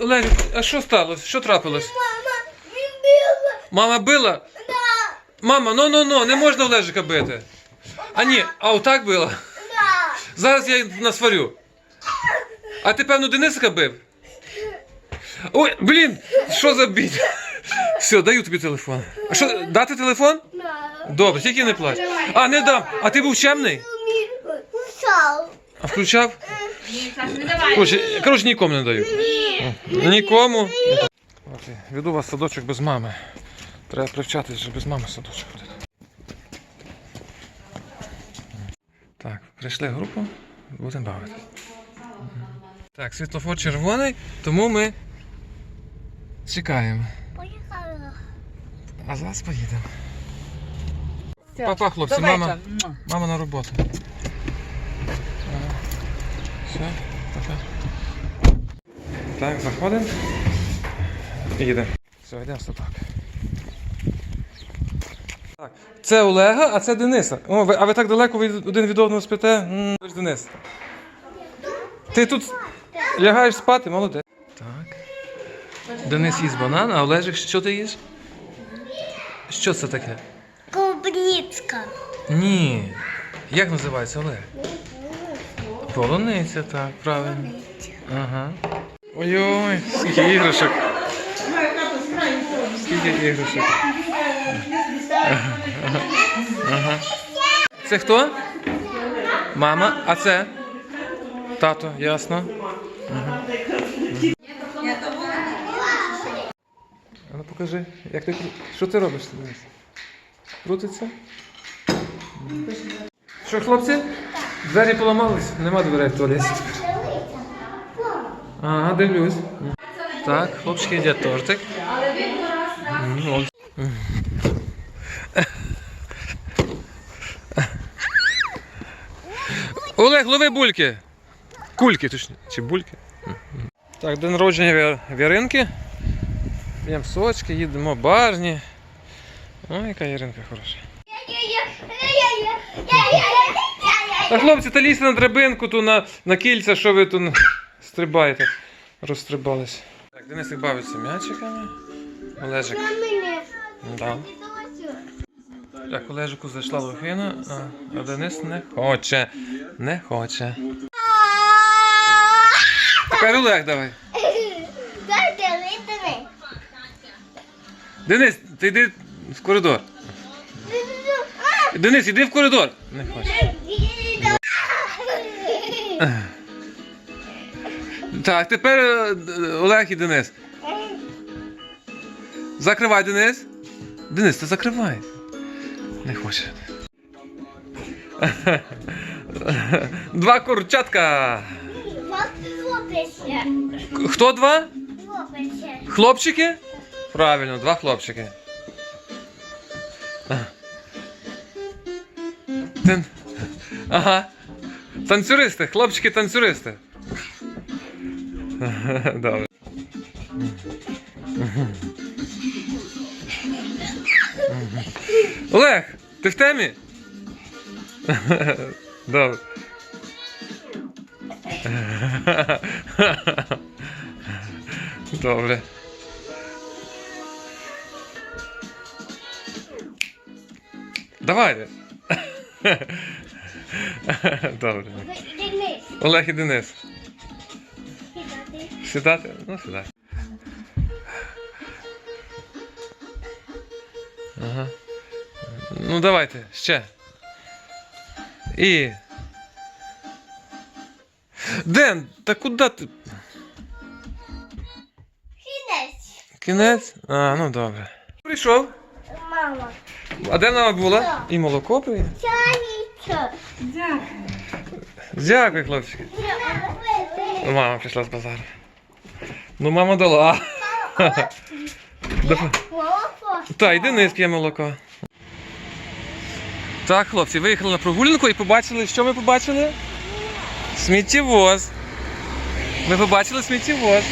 Олег, а що сталося? Що трапилось? Мама, він била. Мама била? Да, Мама, ну ну ну, не можна Олежика бити. А ні, а отак била. да. Зараз я насварю. А ти, певно, Денисика бив? Ой, блін, що за бій? Все, даю тобі телефон. А що, дати телефон? Да. Добре, тільки не плач. А, не дам. А ти був чемний? Ушел. А включав? Ні, Саш, не давай. Коротше, коротше, нікому не даю. Ні. Нікому. Веду вас в садочок без мами. Треба привчатись, що без мами садочок ходити. Так, прийшли групу, будемо бавитись. Так, світлофор червоний, тому ми чекаємо. Поїхала. А зараз поїдемо. Все, Папа, хлопці, мама. Мама на роботу. Все, пока. Так, заходимо. І їдемо. Все, йдемо садок. Так, це Олега, а це Дениса. О, ви, а ви так далеко від, один від одного спите? М, Ви ж Денис. Ти тут лягаєш спати, молодець. Так. Денис їсть банан, а Олежик, що ти їш? Що це таке? Клубницка. Ні. Як називається Олег? Полуниця, так, правильно. Ага. Ой-ой, скільки іграшок. Скільки іграшок. Це хто? Мама, а це? Тато, ясно. Ага. А ну покажи, як ти що ти робиш? Денис? Крутиться? Що, хлопці? Двері поламались? Нема дверей в туалеті. Ага, дивлюсь. Так, хлопчики їдять тортик. М, от. Олег, лови бульки. Кульки, точніше. Чи бульки? Так, день народження Віринки. П'ємо сочки, їдемо барні. Ой, яка Яринка хороша. А хлопці, та лізьте на драбинку, ту на, на кільця, що ви тут стрибаєте. Розстрибались. Так, Денисик бавиться м'ячиками. Олежик. Да. Так, Олежику зайшла лохина, а, Денис не хоче. Не хоче. Тепер Олег давай. Денис, ти йди в коридор. Денис, іди в коридор. Не хоче. Так, тепер е, Олег і Денис. Закривай, Денис. Денис, ти закривай. Не хоче. Два курчатка. Хто два? Хлопець. Хлопчики? Правильно, два хлопчики. Ага. Танцюристи, хлопчики танцюристи. Добре. Олег, ти в темі? Добре. Добре. Давай. Добре. Денис. Олег і Денис. Сідати. Ну, сідай. Ага. Ну, давайте, ще. І. Ден, та куди ти? Кінець. Кінець? А, ну добре. Прийшов. Мама. А де вона була? І молоко приє. Чайничок. Дякую, хлопчики. Ну, Мама прийшла з базару. Ну, мама дала. Молоко. Та, йди не п'є молоко. Так, хлопці, виїхали на прогулянку і побачили, що ми побачили? Сміттєвоз. Ми побачили сміттєвоз.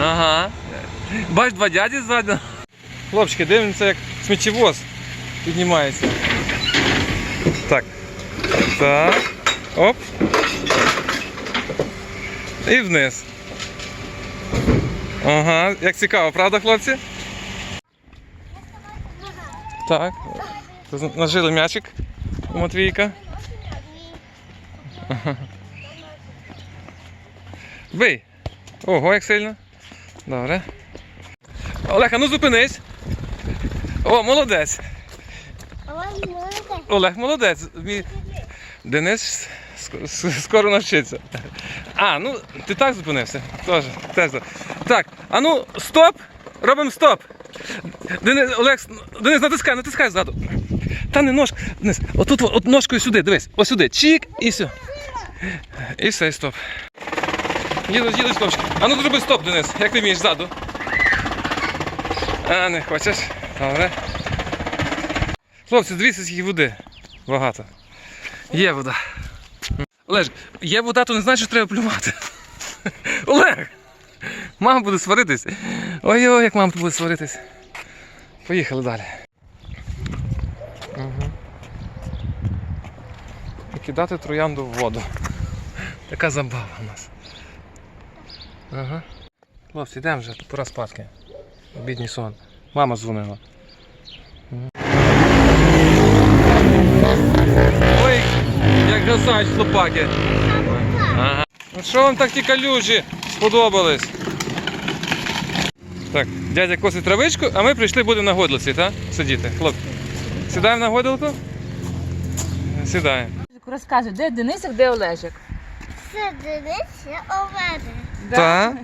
Ага. Бач, два дяді ззаду. Хлопчики, дивимося, як сміттєвоз піднімається. Так. Так. Оп. І вниз. Ага, як цікаво, правда, хлопці? Так. Нажили м'ячик у Матвійка. Ага. Бий. Ого, як сильно. Добре. Олег, а ну зупинись. О, молодець. Олег молодець. Мій- Денис скоро навчиться. А, ну ти так зупинився. Теж, теж. так. А ну, стоп! Робимо стоп! Денис, Олег, Денис, натискай, натискай ззаду. Та не ножка. Денис, отут от ножкою сюди, дивись, ось сюди. Чік і все. І все, і стоп. Їдуть, їдуть, хлопчики. А ну зроби стоп, Денис, як ти вмієш ззаду. А, не хочеш? Добре. Хлопці, дивіться, скільки води. Багато. Є вода. Олеж, є вода, то не значить, що треба плювати. Олег! Мама буде сваритись. Ой-ой, як мама буде сваритись. Поїхали далі. Угу. Кидати троянду в воду. Така забава у нас. Ага. Хлопці, йдемо вже, пора спадки. Обідній сон. Мама дзвонила. Ой, гасають хлопаки. Ага. Ну що вам так ті калюжі сподобались? Так, дядя косить травичку, а ми прийшли будемо на гойдалці, так? Сидіти. Хлопці. Сідаємо на гойдалку? Сідаємо. Розкажи, де Денисик, де Олежик? Це дивися оведи. Так.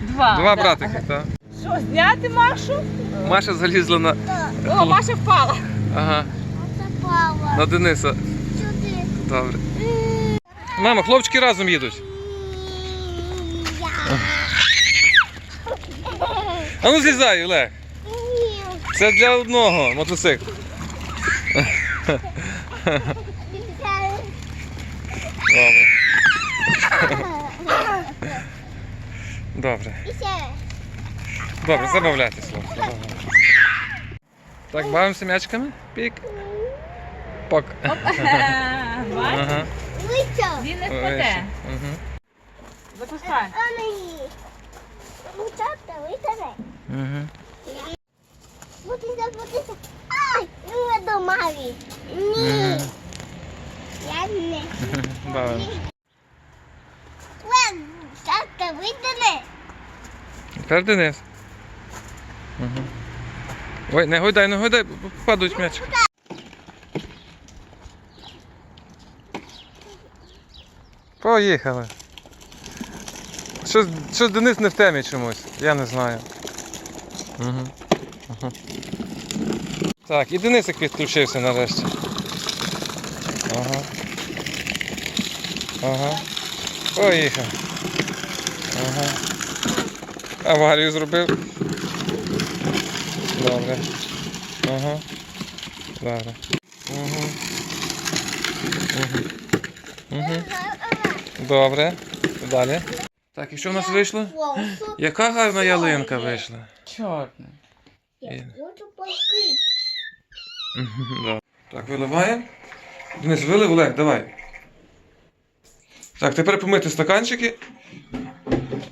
Два. Два да. братики, так. Що, зняти Машу? Маша залізла на. О, Маша впала. Ага. Оце пава. На Дениса. Добре. Мама, хлопчики разом їдуть. А ну злізай, Олег. Це для одного мотоцикл. Добре. Добре. Добре, забавляйтесь, хлопці. Так, бавимося м'ячками. Пік. Пок. Бачиш, Ага. Він не впаде. Мгм. Запускай. Бутися. Ай, ну я до мамі. Ні. Я не. Бавимося. Лен, так, видане. Тепер Денис. Угу. Ой, не гойдай, не гойдай, бо падають м'ячик. Поїхали. Щось, щось Денис не в темі чомусь, я не знаю. Угу. Угу. Так, і Денисик підключився нарешті. Ага. Ага. Поїхав. Ага. Аварію зробив. Добре. Ага. Добре. Угу. Угу. Угу. Добре. Далі. Так, і що в нас вийшло? Яка гарна ялинка вийшла. Чорний. Я хочу да. Так, виливаємо. Денис, вилив, Олег, давай. Так, тепер помити стаканчики.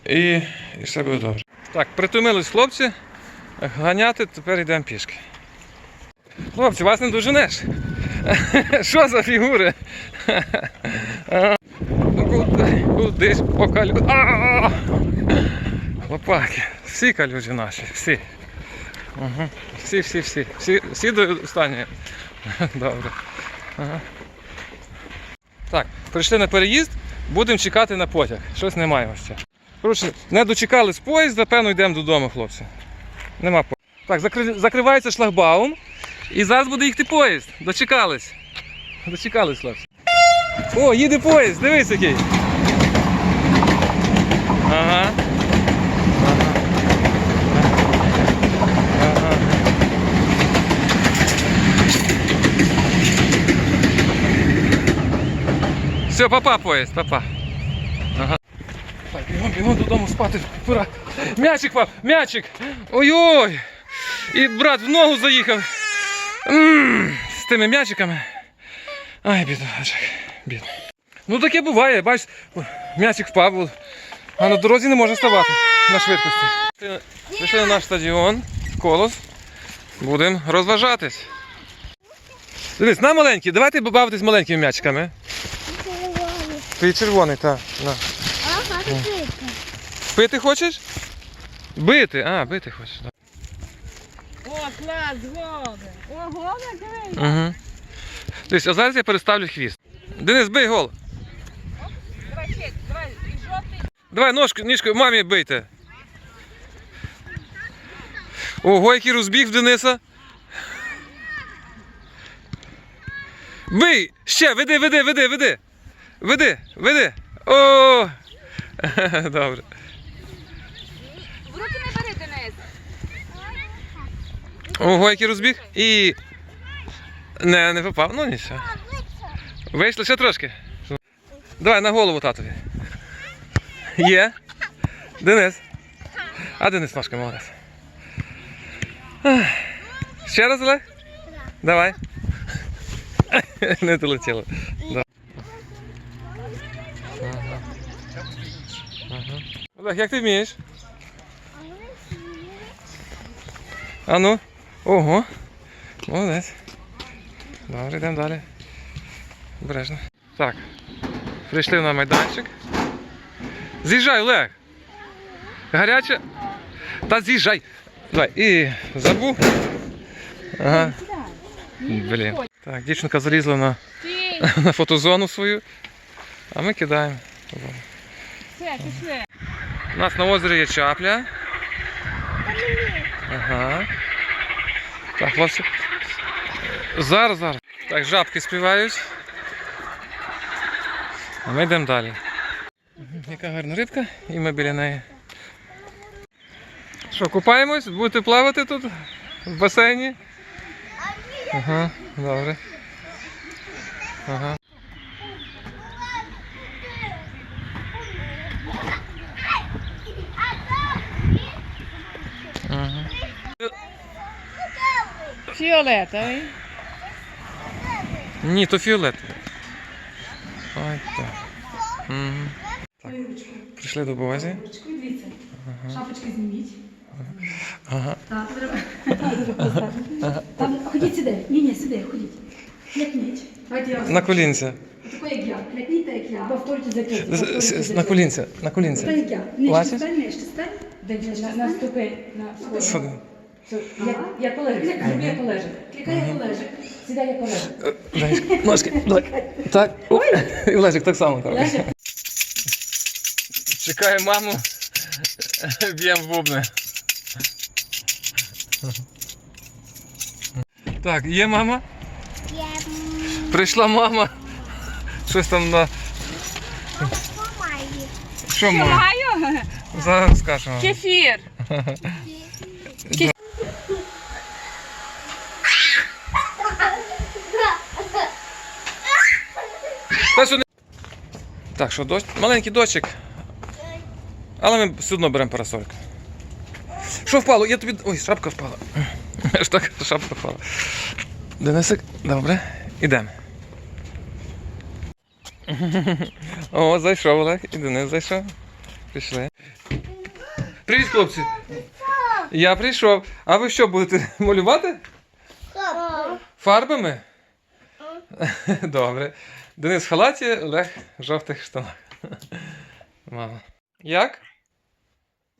І, і все буде добре. Так, притомились хлопці. Ганяти, тепер йдемо пішки. Хлопці, вас не доженеш. Що за фігури? Кудись по калю. Лопаки. Всі калюжі наші, всі. Угу. Всі, всі, всі. Всі, всі до останньої. Добре. Ага. Так, прийшли на переїзд, будемо чекати на потяг. Щось немає ще. Коротше, не дочекались поїзда, певно йдемо додому, хлопці. Нема поїзда. Так, закри... закривається шлагбаум. І зараз буде їхати поїзд. Дочекались. Дочекались, хлопці. О, їде поїзд, дивись який. Ага. Все, папа поїзд, папа. Ага. Так, бігом, бігом додому спати. Пора. М'ячик пап, м'ячик. Ой-ой. І брат в ногу заїхав. М, З тими м'ячиками. Ай, бідолашик, бідно. Ну таке буває, бачиш, м'ячик впав, а на дорозі не може ставати на швидкості. Прийшли на наш стадіон, в колос. Будемо розважатись. Дивись, на маленький, давайте бавитись маленькими м'ячиками. Ти червоний, так. На. Пити хочеш? Бити. А, бити хочеш. да. О, клас, голи. О, голи, дивись. Угу. Тобто, а зараз я переставлю хвіст. Денис, бий гол. Давай, ще, давай, і жовтий. Давай ножку, ніжкою мамі бийте. Ого, який розбіг в Дениса. Бий! Ще, веди, веди, веди, веди. Веди, веди. О! Добре. В руки не бери, Денис. Ого, який розбіг. І. Не, не попав. Ну нічого. Вийшли ще трошки. Давай на голову татові. Є. Денис. А Денис ножка молодець. Ще раз, Олег? Давай. Не долетіло. Олег, як ти вмієш? А ну. Ого. Молодець. Добре, йдемо далі. Обережно. Так. Прийшли на майданчик. З'їжджай, Олег. Гаряче. Та з'їжджай. Давай. І забув. Ага. Блін. Так, дівчинка залізла на, на фотозону свою. А ми кидаємо. У нас на озері є чапля. Ага. Так, хлопці. Зараз, зараз. Так, жабки співають. А ми йдемо далі. Яка гарна рибка, і ми біля неї. Що, купаємось? Будете плавати тут в басейні? Ага, добре. Ага. Ага. Фіолетовий. Ні, то фіолет. Так. Угу. так. Прийшли до базі. Дивіться. Шапочки зніміть. Ага. Так, треба. Там, ходіть сюди. Ні, ні, сюди, ходіть. Я вас. На колінця. Тако, як я. Клякніть, так як я. Повторюйте за п'ять. З- повторюйте з- за На п'ять. колінця. На Так, колінця. як я. Нижче стань, нижче стань. Наступи на сходи. як полежик, зроби як. Клікай, як полежик. Сідай як полежик. Ножки. Давай. Так. Ой. І Олежик так само. Лежик. Чекає маму. Б'єм в бубни. Так, є мама? Є. Прийшла мама. Щось там на. Що мама? Маю. Зараз скажемо. Кефір. Та що не- Так, що дощ? Маленький дощик. Але ми все одно беремо парасольку. Що впало? Я тобі. Ой, шапка впала. Так шапка впала. Денисик, добре. Ідемо. О, зайшов Олег. І Денис зайшов. Пішли. Привіт, хлопці. Я прийшов. А ви що будете малювати? Фарбами? Добре. Денис в халаті, Олег в жовтих штанах. Мама. Як?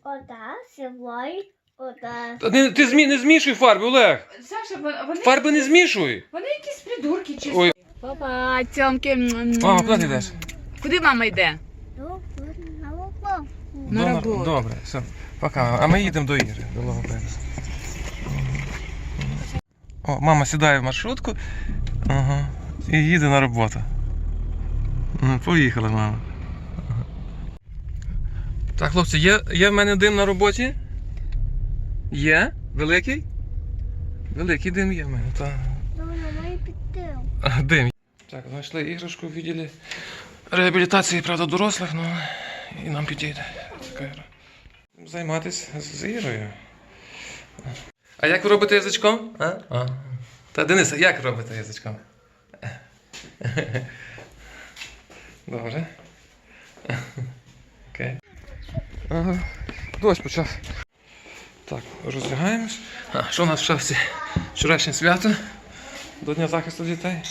Ота, сивой, ота. Та не- Ти змі, не змішуй фарби, Олег! Саша, вон- вони, Фарби не змішуй! вони якісь придурки чи Ой, Папа, цьомки. мама, куди ти йдеш? Куди мама йде? Ну, на локо. На До- роботу. Добре, все. Пока. А ми їдемо до Іри, до логопеда. О, мама сідає в маршрутку ага, і їде на роботу. Ну, Поїхала мама. Так, хлопці, є, є в мене дим на роботі? Є? Великий? Великий дим є в мене, так. Ну. А, Дим. Так, знайшли іграшку в відділі реабілітації, правда, дорослих, ну і нам підійде. Така ігра. Займатися з ігрою. А як ви робите язичком? А? А. Та Дениса, як робите язичком? Добре. Окей. Ага. Дощ почав. Так, роздягаємось. А, що у нас в шафці? Вчорашнє свято до Дня захисту дітей.